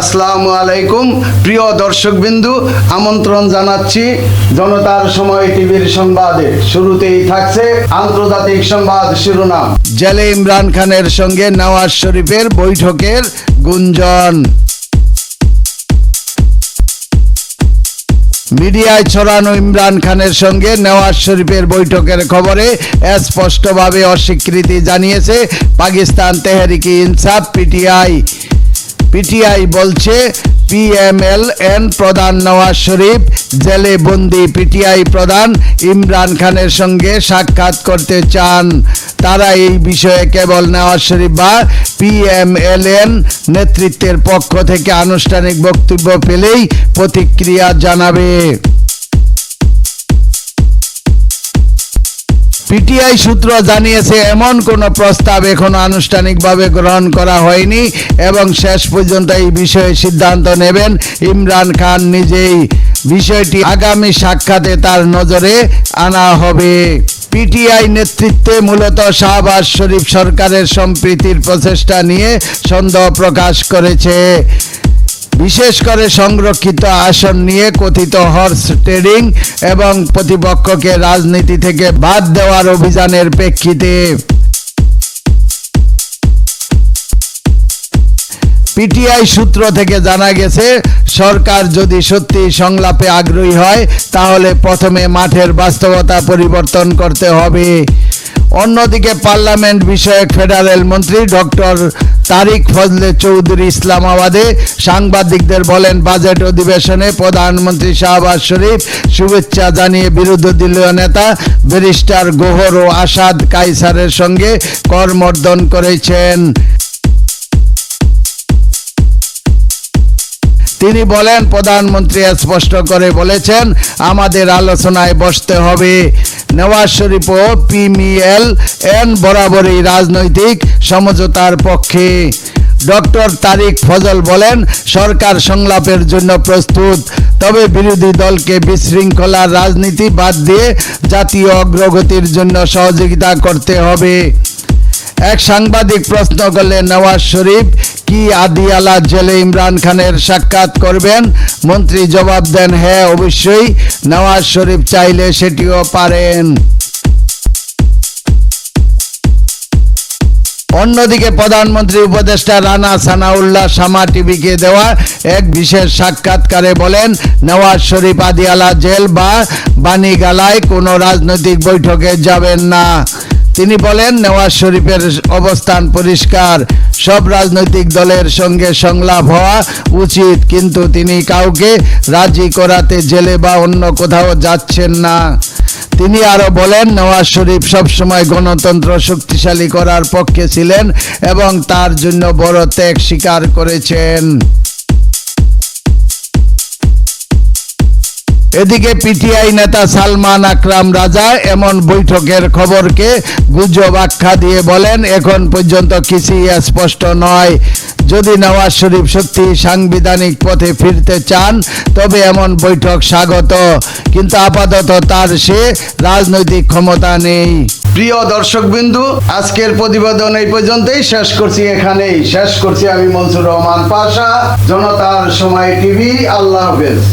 আসসালামু আলাইকুম। প্রিয় দর্শকবিন্দু, আমন্ত্রণ জানাচ্ছি জনতার সময় টিভির সংবাদে। শুরুতেই থাকছে আন্তর্জাতিক সংবাদ শিরোনাম। জেলে ইমরান খানের সঙ্গে নওয়াজ শরীফের বৈঠকের গুঞ্জন। মিডিয়ায় ছড়ানো ইমরান খানের সঙ্গে নওয়াজ শরীফের বৈঠকের খবরে স্পষ্টভাবে অস্বীকৃতি জানিয়েছে পাকিস্তান তেহরিকি ইনসাফ পিটিআই। পিটিআই বলছে পিএমএলএন প্রধান নওয়াজ শরীফ, জেলে বন্দি পিটিআই প্রধান ইমরান খানের সঙ্গে সাক্ষাৎ করতে চান। তারা এই বিষয়ে কেবল নওয়াজ শরীফ বা পিএমএলএন নেতৃত্বের পক্ষ থেকে আনুষ্ঠানিক বক্তব্য পেলেই প্রতিক্রিয়া জানাবে। পিটিআই সূত্র জানিয়েছে, এমন কোনো প্রস্তাব এখনও আনুষ্ঠানিকভাবে গ্রহণ করা হয়নি এবং শেষ পর্যন্ত এই বিষয়ে সিদ্ধান্ত নেবেন। ইমরান খান নিজেই বিষয়টি আগামী সাক্ষাতে তার নজরে আনা হবে। পিটিআই নেতৃত্বে মূলত শাহবাজ শরীফ সরকারের সম্প্রীতির প্রচেষ্টা নিয়ে সন্দেহ প্রকাশ করেছে। বিশেষ করে সংরক্ষিত আসন নিয়ে কথিত হর্স ট্রেডিং এবং প্রতিপক্ষকে রাজনীতি থেকে বাদ দেওয়ার অভিযানের প্রেক্ষিতে। পিটিআই সূত্র থেকে জানা গেছে, সরকার যদি সত্যি সংলাপে আগ্রহী হয়, তাহলে প্রথমে মাঠের বাস্তবতা পরিবর্তন করতে হবে। অন্যদিকে পার্লামেন্ট বিষয়ক ফেডারেল মন্ত্রী ডক্টর তারিক ফজলে চৌধুরী ইসলামাবাদে সাংবাদিকদের বলেন, বাজেট অধিবেশনে প্রধানমন্ত্রী শাহবাজ শরীফ শুভেচ্ছা জানিয়ে বিরোধী দলীয় নেতা ব্যারিস্টার গোহর ও আসাদ কাইসারের সঙ্গে করমর্দন করেছেন। তিনি বলেন, প্রধানমন্ত্রী স্পষ্ট করে বলেছেন, আমাদের আলোচনায় বসতে হবে। নওয়াজ শরীফ ও পিমিএল এন বরাবরই রাজনৈতিক সমঝোতার পক্ষে। ডক্টর তারিক ফজল বলেন, সরকার সংলাপের জন্য প্রস্তুত, তবে বিরোধী দলকে বিশৃঙ্খলার রাজনীতি বাদ দিয়ে জাতীয় অগ্রগতির জন্য সহযোগিতা করতে হবে। এক সাংবাদিক প্রশ্ন করলে নওয়াজ শরীফ, কি আদিয়ালা জেলে ইমরান খানের সাক্ষাৎ করবেন? মন্ত্রী জবাব দেন হ্যাঁ অবশ্যই। নওয়াজ শরীফ চাইলে সেটিও পারেন। অন্যদিকে প্রধানমন্ত্রী উপদেষ্টা রানা সানাউল্লাহ সামা টিভিকে দেওয়া এক বিশেষ সাক্ষাৎকারে বলেন, নওয়াজ শরীফ আদিয়ালা জেল বা বাণীগালায় কোনো রাজনৈতিক বৈঠকে যাবেন না। তিনি বলেন, নওয়াজ শরীফের অবস্থান পরিষ্কার। সব রাজনৈতিক দলের সঙ্গে সংলাপ হওয়া উচিত, কিন্তু তিনি কাউকে রাজি করাতে জেলে বা অন্য কোথাও যাচ্ছেন না। তিনি আরও বলেন, নওয়াজ শরীফ সবসময় গণতন্ত্র শক্তিশালী করার পক্ষে ছিলেন এবং তার জন্য বড় ত্যাগ স্বীকার করেছেন। এদিকে পিটিআই নেতা সালমান আকরাম রাজা এমন বৈঠকের খবরকে গুজব আখ্যা দিয়ে বলেন, এখন পর্যন্ত কিছুই স্পষ্ট নয়। যদি নওয়াজ শরীফ সত্যি সাংবিধানিক পথে ফিরতে চান, তবে এমন বৈঠক স্বাগত। কিন্তু আপাতত তার সে রাজনৈতিক ক্ষমতা নেই। প্রিয় দর্শকবিন্দু, আজকের প্রতিবেদন এই পর্যন্তই। শেষ করছি এখানেই। শেষ করছি আমি মনসুর রহমান পাশা, জনতার সময় টিভি। আল্লাহ হাফেজ।